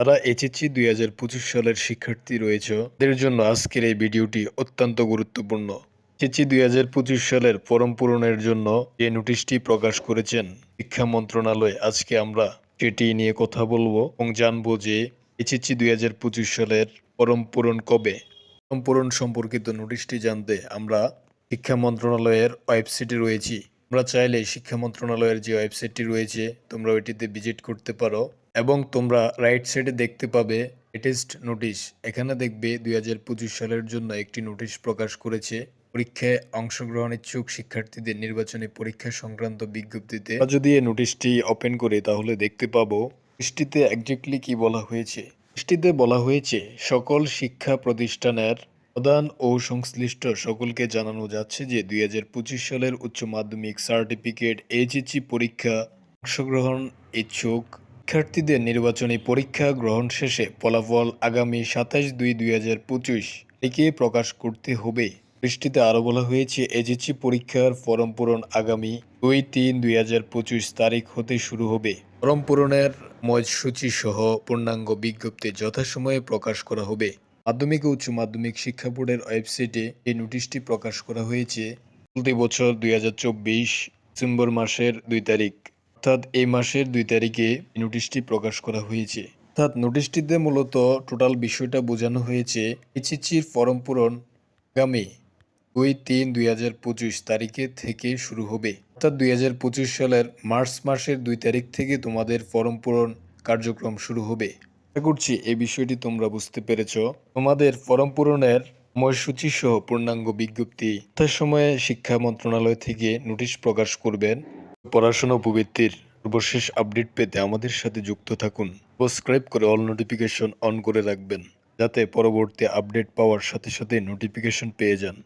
যারা এইচএসসি দুই হাজার পঁচিশ সালের শিক্ষার্থী রয়েছে। তাদের জন্য আজকের এই ভিডিওটি অত্যন্ত গুরুত্বপূর্ণ। এইচএসসি দুই হাজার পঁচিশ সালের ফরম পূরণের জন্য যে নোটিশটি প্রকাশ করেছেন শিক্ষা মন্ত্রণালয়, আজকে আমরা সেটি নিয়ে কথা বলব এবং জানব যে এইচএসসি দুই হাজার পঁচিশ সালের ফরম পূরণ কবে। ফরম পূরণ সম্পর্কিত নোটিশটি জানতে আমরা শিক্ষা মন্ত্রণালয়ের ওয়েবসাইটে রয়েছি। তোমরা চাইলে শিক্ষা মন্ত্রণালয়ের যে ওয়েবসাইটটি রয়েছে তোমরা ওইটিতে ভিজিট করতে পারো। এবং তোমরা রাইট সাইডে দেখতে পাবে লেটেস্ট নোটিশ এখানে দেখবে দুই হাজার পঁচিশ সালের জন্য একটি নোটিশ প্রকাশ করেছে। পরীক্ষায় অংশগ্রহণ ইচ্ছুক শিক্ষার্থীদের নির্বাচনী পরীক্ষা সংক্রান্ত বিজ্ঞপ্তিতে যদি এই নোটিশটি ওপেন করি, তাহলে দেখতে পাবো নোটিশটিতে একজাক্টলি কি বলা হয়েছে। নোটিশটিতে বলা হয়েছে, সকল শিক্ষা প্রতিষ্ঠানের প্রধান ও সংশ্লিষ্ট সকলকে জানানো যাচ্ছে যে দুই হাজার পঁচিশ সালের উচ্চ মাধ্যমিক সার্টিফিকেট এইচএসসি পরীক্ষা অংশগ্রহণ ইচ্ছুক শিক্ষার্থীদের নির্বাচনী পরীক্ষা গ্রহণ শেষে ফলাফল আগামী সাতাশ দুই দুই হাজার পঁচিশ তারিখে প্রকাশ করতে হবে। বৃষ্টিতে আরও বলা হয়েছে এইচএসসি পরীক্ষার ফরম পূরণ আগামী দুই তিন দুই হাজার পঁচিশ তারিখ হতে শুরু হবে। ফরম পূরণের মজসূচি সহ পূর্ণাঙ্গ বিজ্ঞপ্তি যথাসময়ে প্রকাশ করা হবে। মাধ্যমিক ও উচ্চ মাধ্যমিক শিক্ষা বোর্ডের ওয়েবসাইটে এই নোটিশটি প্রকাশ করা হয়েছে। চলতি বছর দুই হাজার চব্বিশ ডিসেম্বর মাসের দুই তারিখ। অর্থাৎ এই মাসের দুই তারিখে নোটিশটি প্রকাশ করা হয়েছে। অর্থাৎ নোটিশটিতে মূলত টোটাল বিষয়টা বোঝানো হয়েছে এইচএসসির ফর্ম পূরণ আগামী দুই তিন দুই হাজার পঁচিশ তারিখে থেকে শুরু হবে। অর্থাৎ দুই হাজার পঁচিশ সালের মার্চ মাসের দুই তারিখ থেকে তোমাদের ফর্ম পূরণ কার্যক্রম শুরু হবে। আশা করছি এই বিষয়টি তোমরা বুঝতে পেরেছ। তোমাদের ফর্ম পূরণের সময়সূচি সহ পূর্ণাঙ্গ বিজ্ঞপ্তি যথাসময়ে শিক্ষা মন্ত্রণালয় থেকে নোটিশ প্রকাশ করবেন। পড়াশোনা উপবৃত্তির সর্বশেষ আপডেট পেতে আমাদের সাথে যুক্ত থাকুন। সাবস্ক্রাইব করে অল নোটিফিকেশন অন করে রাখবেন, যাতে পরবর্তী আপডেট পাওয়ার সাথে সাথে নোটিফিকেশন পেয়ে যান।